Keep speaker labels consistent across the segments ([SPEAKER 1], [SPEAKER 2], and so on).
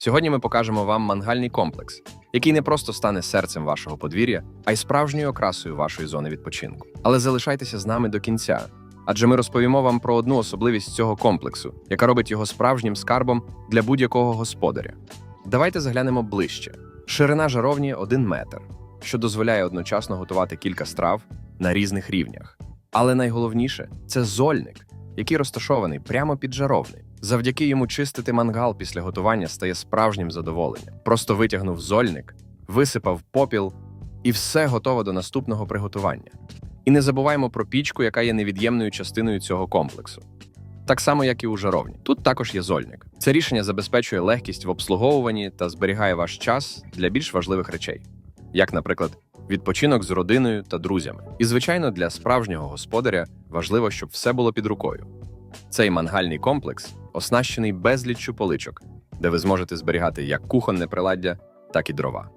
[SPEAKER 1] Сьогодні ми покажемо вам мангальний комплекс, який не просто стане серцем вашого подвір'я, а й справжньою окрасою вашої зони відпочинку. Але залишайтеся з нами до кінця, адже ми розповімо вам про одну особливість цього комплексу, яка робить його справжнім скарбом для будь-якого господаря. Давайте заглянемо ближче. Ширина жаровні 1 метр, що дозволяє одночасно готувати кілька страв на різних рівнях. Але найголовніше це зольник, який розташований прямо під жаровнею. Завдяки йому чистити мангал після готування стає справжнім задоволенням. Просто витягнув зольник, висипав попіл, і все готово до наступного приготування. І не забуваємо про пічку, яка є невід'ємною частиною цього комплексу. Так само, як і у жаровні. Тут також є зольник. Це рішення забезпечує легкість в обслуговуванні та зберігає ваш час для більш важливих речей, як, наприклад, відпочинок з родиною та друзями. І, звичайно, для справжнього господаря важливо, щоб все було під рукою. Цей мангальний комплекс оснащений безліччю поличок, де ви зможете зберігати як кухонне приладдя, так і дрова.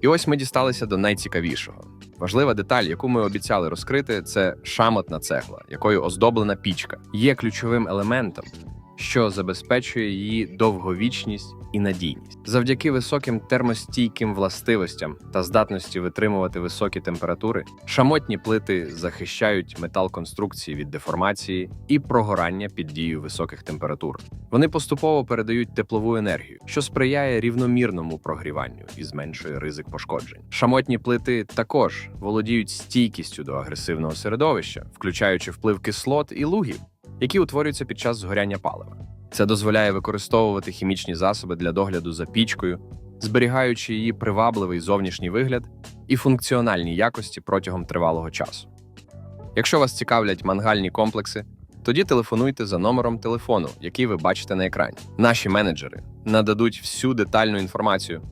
[SPEAKER 1] І ось ми дісталися до найцікавішого. Важлива деталь, яку ми обіцяли розкрити, це шамотна цегла, якою оздоблена пічка, є ключовим елементом, що забезпечує її довговічність і надійність. Завдяки високим термостійким властивостям та здатності витримувати високі температури, шамотні плити захищають метал конструкції від деформації і прогорання під дією високих температур. Вони поступово передають теплову енергію, що сприяє рівномірному прогріванню і зменшує ризик пошкоджень. Шамотні плити також володіють стійкістю до агресивного середовища, включаючи вплив кислот і лугів, які утворюються під час згоряння палива. Це дозволяє використовувати хімічні засоби для догляду за пічкою, зберігаючи її привабливий зовнішній вигляд і функціональні якості протягом тривалого часу. Якщо вас цікавлять мангальні комплекси, тоді телефонуйте за номером телефону, який ви бачите на екрані. Наші менеджери нададуть всю детальну інформацію